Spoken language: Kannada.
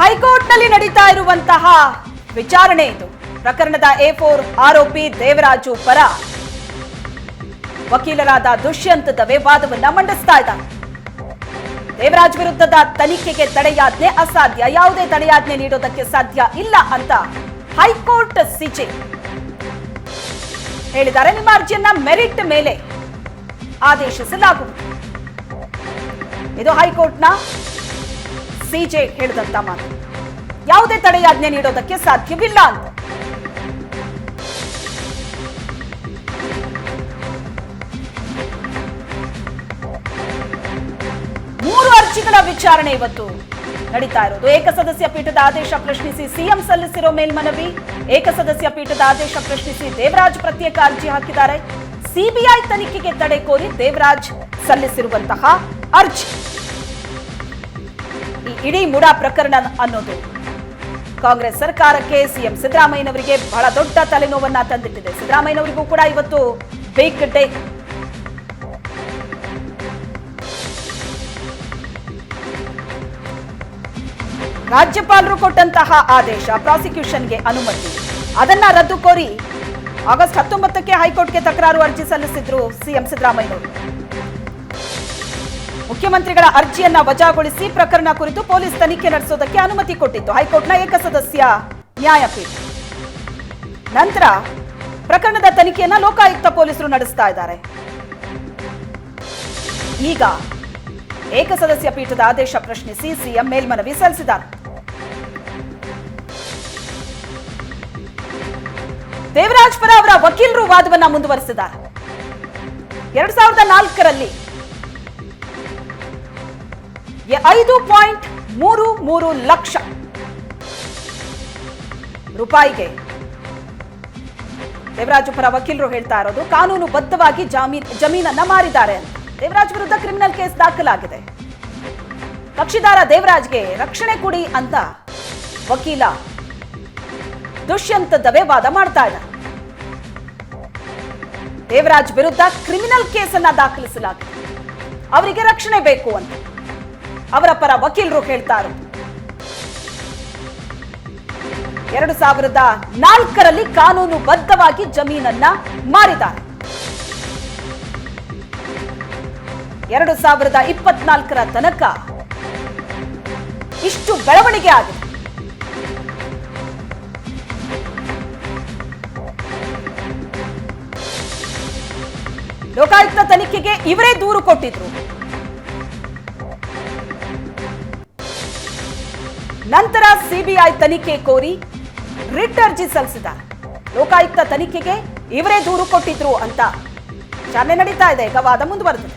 ಹೈಕೋರ್ಟ್ನಲ್ಲಿ ನಡೀತಾ ಇರುವಂತಹ ವಿಚಾರಣೆ ಇದು. ಪ್ರಕರಣದ ಎ ಫೋರ್ ಆರೋಪಿ ದೇವರಾಜು ಪರ ವಕೀಲರಾದ ದುಷ್ಯಂತ್ ದವೆ ವಾದವನ್ನ ಮಂಡಿಸ್ತಾ ಇದ್ದಾರೆ. ದೇವರಾಜ್ ವಿರುದ್ಧದ ತನಿಖೆಗೆ ತಡೆಯಾಜ್ಞೆ ಅಸಾಧ್ಯ. ಯಾವುದೇ ತಡೆಯಾಜ್ಞೆ ನೀಡೋದಕ್ಕೆ ಸಾಧ್ಯ ಇಲ್ಲ ಅಂತ ಹೈಕೋರ್ಟ್ ಸಿಜೆ. ಹೇಳಿದ್ದಾರೆ, ನಿಮ್ಮ ಅರ್ಜಿಯನ್ನ ಮೆರಿಟ್ ಮೇಲೆ ಆದೇಶಿಸಲಾಗುವುದು. ಇದು ಹೈಕೋರ್ಟ್ನ ಸಿಜೆ ಹೇಳಿದಂತ ಮಾತು. ಯಾವುದೇ ತಡೆಯಾಜ್ಞೆ ನೀಡೋದಕ್ಕೆ ಸಾಧ್ಯವಿಲ್ಲ ಅಂತ. ಮೂರು ಅರ್ಜಿಗಳ ವಿಚಾರಣೆ ಇವತ್ತು ನಡೀತಾ ಇರೋದು. ಏಕಸದಸ್ಯ ಪೀಠದ ಆದೇಶ ಪ್ರಶ್ನಿಸಿ ಸಿಎಂ ಸಲ್ಲಿಸಿರೋ ಮೇಲ್ಮನವಿ, ಏಕಸದಸ್ಯ ಪೀಠದ ಆದೇಶ ಪ್ರಶ್ನಿಸಿ ದೇವರಾಜ್ ಪ್ರತ್ಯೇಕ ಅರ್ಜಿ ಹಾಕಿದ್ದಾರೆ. ಸಿಬಿಐ ತನಿಖೆಗೆ ತಡೆ ಕೋರಿ ದೇವರಾಜ್ ಸಲ್ಲಿಸಿರುವಂತಹ ಅರ್ಜಿ. ಈ ಇಡೀ ಮುಡಾ ಪ್ರಕರಣ ಅನ್ನೋದು. ಕಾಂಗ್ರೆಸ್ ಸರ್ಕಾರಕ್ಕೆ ಸಿಎಂ ಸಿದ್ದರಾಮಯ್ಯನವರಿಗೆ ಬಹಳ ದೊಡ್ಡ ತಲೆನೋವನ್ನ ತಂದಿಟ್ಟಿದೆ. ಸಿದ್ದರಾಮಯ್ಯನವರಿಗೂ ಕೂಡ ಇವತ್ತು ಬೇಕ್ ಡೇ ರಾಜ್ಯಪಾಲರು ಕೊಟ್ಟಂತಹ ಆದೇಶ ಪ್ರಾಸಿಕ್ಯೂಷನ್ಗೆ ಅನುಮತಿ. ಅದನ್ನ ರದ್ದು ಕೋರಿ ಆಗಸ್ಟ್ ಹತ್ತೊಂಬತ್ತಕ್ಕೆ ಹೈಕೋರ್ಟ್ಗೆ ತಕರಾರು ಅರ್ಜಿ ಸಲ್ಲಿಸಿದ್ರು ಸಿಎಂ ಸಿದ್ದರಾಮಯ್ಯನವರು. ಮುಖ್ಯಮಂತ್ರಿಗಳ ಅರ್ಜಿಯನ್ನ ವಜಾಗೊಳಿಸಿ ಪ್ರಕರಣ ಕುರಿತು ಪೊಲೀಸ್ ತನಿಖೆ ನಡೆಸೋದಕ್ಕೆ ಅನುಮತಿ ಕೊಟ್ಟಿತ್ತು. ಹೈಕೋರ್ಟ್ನ ಏಕಸದಸ್ಯ ನ್ಯಾಯಪೀಠ. ನಂತರ ಪ್ರಕರಣದ ತನಿಖೆಯನ್ನ ಲೋಕಾಯುಕ್ತ ಪೊಲೀಸರು ನಡೆಸ್ತಾ ಇದ್ದಾರೆ. ಈಗ ಏಕಸದಸ್ಯ ಪೀಠದ ಆದೇಶ ಪ್ರಶ್ನಿಸಿ ಸಿಎಂ ಮೇಲ್ಮನವಿ ಸಲ್ಲಿಸಿದ್ದಾರೆ. ದೇವರಾಜ್ ಪರ ಅವರ ವಕೀಲರು ವಾದವನ್ನ ಮುಂದುವರೆಸಿದ್ದಾರೆ. ಎರಡ್ ಸಾವಿರದ ನಾಲ್ಕರಲ್ಲಿ ಐದು ಪಾಯಿಂಟ್ ಮೂರು ಮೂರು ಲಕ್ಷ ರೂಪಾಯಿಗೆ. ದೇವರಾಜು ಪರ ವಕೀಲರು ಹೇಳ್ತಾ ಇರೋದು, ಕಾನೂನು ಬದ್ಧವಾಗಿ ಜಾಮೀನ್ ಜಮೀನನ್ನ ಮಾರಿದ್ದಾರೆ ದೇವರಾಜ್ ವಿರುದ್ಧ ಕ್ರಿಮಿನಲ್ ಕೇಸ್ ದಾಖಲಾಗಿದೆ. ಕಕ್ಷಿದಾರ ದೇವರಾಜ್ಗೆ ರಕ್ಷಣೆ ಕೊಡಿ ಅಂತ ವಕೀಲ ದುಷ್ಯಂತ ದವೆ ವಾದ ಮಾಡ್ತಾ ಇದ್ದ ದೇವರಾಜ್ ವಿರುದ್ಧ ಕ್ರಿಮಿನಲ್ ಕೇಸನ್ನ ದಾಖಲಿಸಲಾಗಿದೆ. ಅವರಿಗೆ ರಕ್ಷಣೆ ಬೇಕು ಅಂತ. ಅವರ ಪರ ವಕೀಲರು ಹೇಳ್ತಾರೆ. ಎರಡು ಸಾವಿರದ ನಾಲ್ಕರಲ್ಲಿ ಕಾನೂನು ಬದ್ಧವಾಗಿ ಜಮೀನನ್ನ ಮಾರಿದ್ದಾರೆ. ಎರಡು ಸಾವಿರದ ಇಪ್ಪತ್ನಾಲ್ಕರ ತನಕ ಇಷ್ಟು ಬೆಳವಣಿಗೆ ಆಗಿದೆ. ಲೋಕಾಯುಕ್ತ ತನಿಖೆಗೆ ಇವರೇ ದೂರು ಕೊಟ್ಟಿದ್ರು. ನಂತರ ಸಿಬಿಐ ತನಿಖೆ ಕೋರಿ ರಿಟ್ ಅರ್ಜಿ ಸಲ್ಲಿಸಿದ್ದಾರೆ. ಲೋಕಾಯುಕ್ತ ತನಿಖೆಗೆ ಇವರೇ ದೂರು ಕೊಟ್ಟಿದ್ರು ಅಂತ ಚಾಲನೆ ನಡೀತಾ ಇದೆ. ಈಗ ವಾದ ಮುಂದುವರೆದಿದೆ.